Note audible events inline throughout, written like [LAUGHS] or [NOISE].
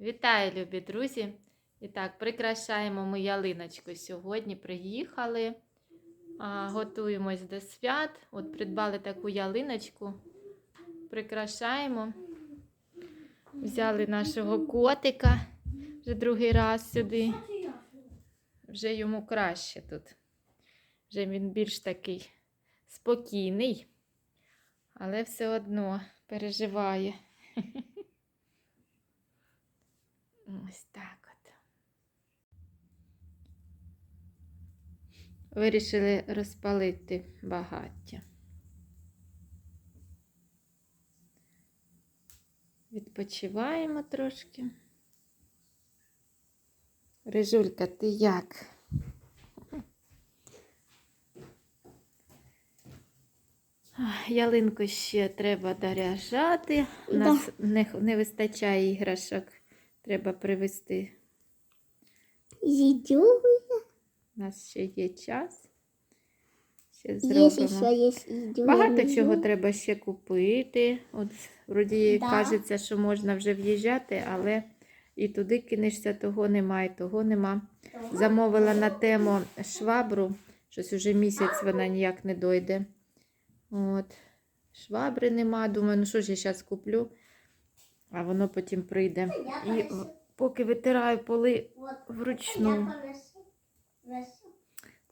Вітаю, любі друзі! І так, прикрашаємо ми ялиночку. Сьогодні приїхали, готуємось до свят. От придбали таку ялиночку, прикрашаємо. Взяли нашого котика вже другий раз сюди. Вже йому краще тут. Вже він більш такий спокійний, але все одно переживає. [LAUGHS] Ось так от. Вирішили розпалити багаття. Відпочиваємо трошки. Рижулька, ти як? Ялинку ще треба доряжати. У Да. нас не, не вистачає іграшок. Треба привезти. Зидю. У нас ще є час. Ще зробимо. есть идю. Багато чого треба ще купити. От вроді Да. кажеться, що можна вже в'їжджати, але і туди кинешся, того немає, того нема. Замовила на тему швабру. Щось уже місяць вона ніяк не дойде. От. Швабри нема. Думаю, ну що ж я зараз куплю, а воно потім прийде. І поки витираю поли вручну.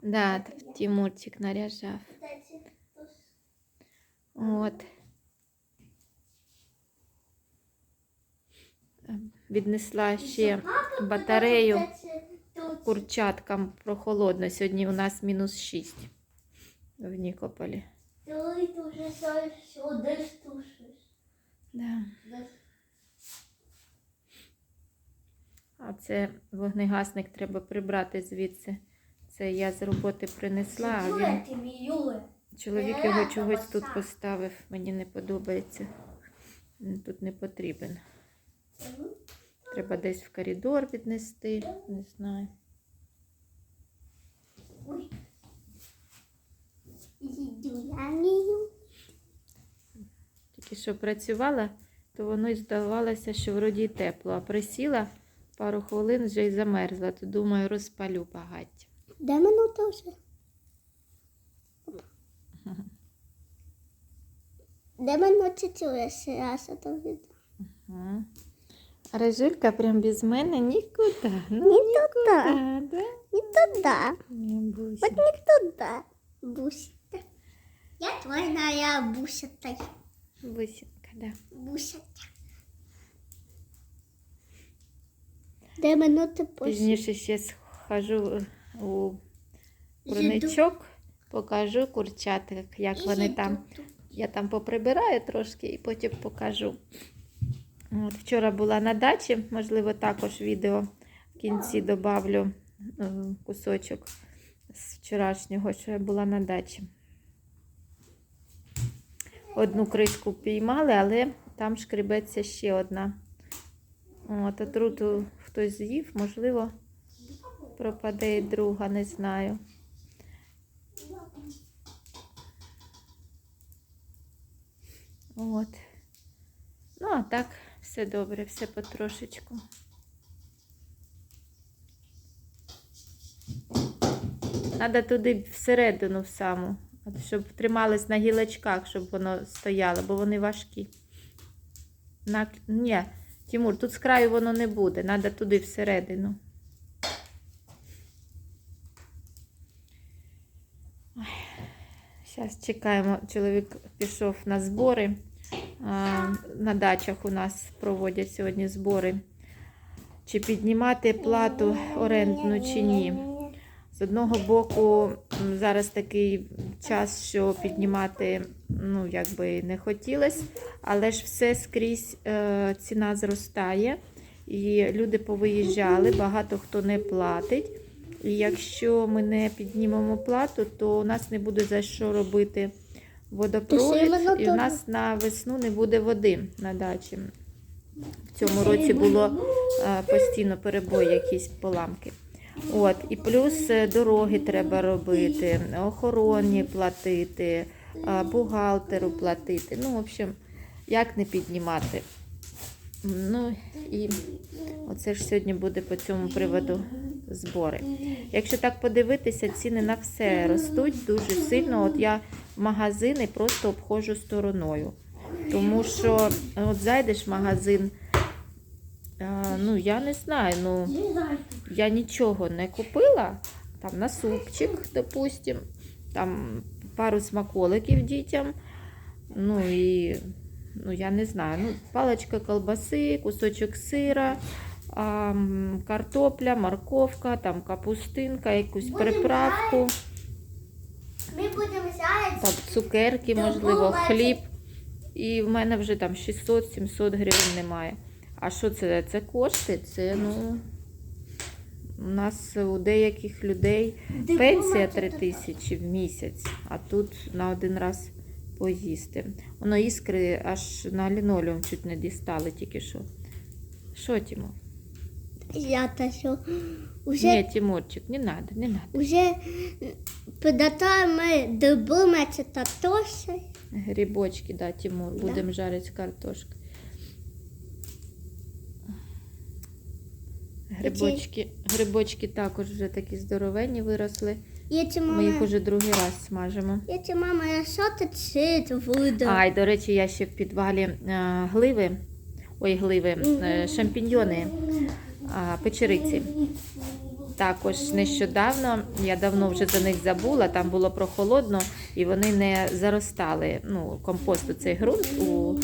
Да, Тимурчик наряжав. От. Віднесла ще батарею курчаткам прохолодно. Сьогодні у нас мінус 6 в Нікополі. Ты уже сюда стушишь. Да. А це вогнегасник треба прибрати звідси. Це я з роботи принесла, а він чоловік його чогось тут поставив. Мені не подобається. Тут не потрібен. Треба десь в коридор віднести, не знаю. Тільки що працювала, то воно здавалося, що вроді тепло, а присіла пару хвилин вже й замерзла, то думаю, розпалю багаття. Дай минуту вже. Минуту цю ще раз, а то. Ага. Режулька прям без мене нікуди. Ну, нікуди, да? Не. Ні. Вот не туда. Бусята. Я твоя бусята. Бусинка, да. Бусята. Дай минуту пусть. Пізніше ще схожу у курничок, покажу курчаток, як вони там. Я там поприбираю трошки і потім покажу. От, вчора була на дачі, можливо, також відео в кінці добавлю е, кусочок з вчорашнього, що я була на дачі. Одну кришку піймали, але там шкребеться ще одна. От, отруту хтось з'їв, можливо, пропаде і друга, не знаю. От. Ну, а так, все добре, все потрошечку. Треба туди всередину в саму, щоб трималось на гілочках, щоб воно стояло, бо вони важкі. На... Ні, Тимур, тут з краю воно не буде, треба туди всередину. Зараз чекаємо, чоловік пішов на збори. На дачах у нас проводять сьогодні збори. Чи піднімати плату орендну чи ні. З одного боку, зараз такий час, що піднімати ну, якби не хотілося, але ж все скрізь е, ціна зростає. І люди повиїжджали, багато хто не платить. І якщо ми не піднімемо плату, то у нас не буде за що робити водопровід, і у нас на весну не буде води на дачі. В цьому році було е, постійно перебої, якісь поламки. От, і плюс е, дороги треба робити, охороні платити, бухгалтеру платити. Ну, в общем, як не піднімати Ну і оце ж сьогодні буде по цьому приводу збори. Якщо так подивитися, ціни на все ростуть дуже сильно. От я магазини просто обходжу стороною. Тому що от зайдеш в магазин, ну я не знаю, ну я нічого не купила. Там на супчик, допустим, там пару смаколиків дітям. Ну і ну я не знаю. Ну, паличка колбаси, кусочок сира, а, картопля, морковка, там капустинка, якусь приправку, Ми будемо зараз. там цукерки, можливо, хліб. І в мене вже там 600-700 гривень немає. А що це? Це кошти? Це ну. У нас у деяких людей пенсія 3 тисячі в місяць, а тут на один раз поїсти. Воно іскри аж на лінолеум чуть не дістали тільки що. Що, Тімо? Я та що. Уже, Ні, Тимурчик, не надо, не надо. уже підготуємо дубуми чи татоші. Грибочки, да, Тимур, Да. будемо жарити з Грибочки, грибочки також вже такі здоровенні виросли. Ми їх уже другий раз смажимо. я чи мама, я що ти буду? Ай, до речі, я ще в підвалі а, гливи, ой, гливи, е, шампіньйони, а, печериці. Також нещодавно, я давно вже за них забула, там було прохолодно і вони не заростали. Ну, компосту цей ґрунт у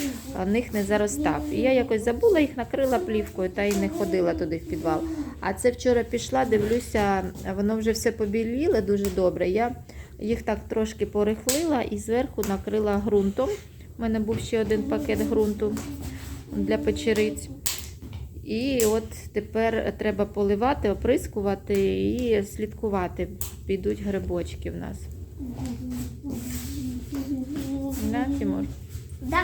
них не заростав. І я якось забула їх, накрила плівкою та й не ходила туди в підвал. А це вчора пішла, дивлюся, воно вже все побіліло дуже добре. Я їх так трошки порихлила і зверху накрила ґрунтом. У мене був ще один пакет ґрунту для печериць. І от тепер треба поливати, оприскувати і слідкувати. Підуть грибочки в нас. Да, Тимур? Да.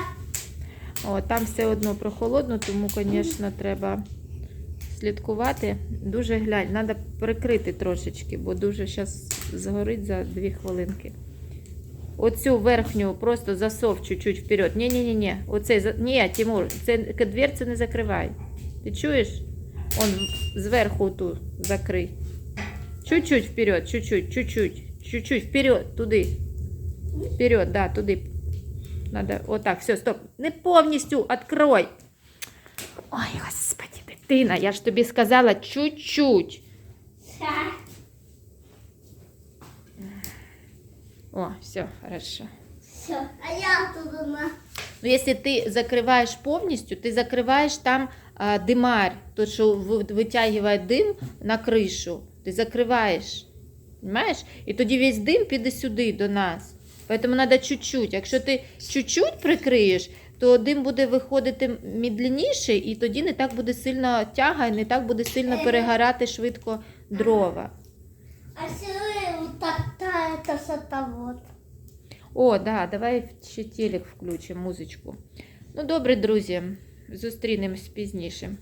О, там все одно прохолодно, тому, звісно, треба слідкувати. Дуже глянь, треба прикрити трошечки, бо дуже зараз згорить за 2 хвилинки. Оцю верхню просто засов чуть-чуть вперед. Ні-ні-ні. Оцей за- Ні, Тимур, це дверцю не закривай. Ти чуєш? Он зверху ту закрий. Чуть-чуть вперед, чуть-чуть, чуть-чуть, чуть-чуть вперед, туди. Вперед, да, туди. Надо, отак, все, стоп. Не повністю открой. Ой, господи, дитина, я ж тобі сказала чуть-чуть. О, все, хорошо. Все, а я тут на. Ну, якщо ти закриваєш повністю, ти закриваєш там а, димарь, то що ви- витягує дим на кришу. Ти закриваєш. Понимаєш? І тоді весь дим піде сюди до нас. Тому треба чуть-чуть. Якщо ти чуть-чуть прикриєш, то дим буде виходити медленніше, і тоді не так буде сильно тяга, і не так буде сильно перегорати швидко дрова. А сюди так та та та вот. О, да, давай ще телек включимо, музичку. Ну, добре, друзі, зустрінемось пізніше.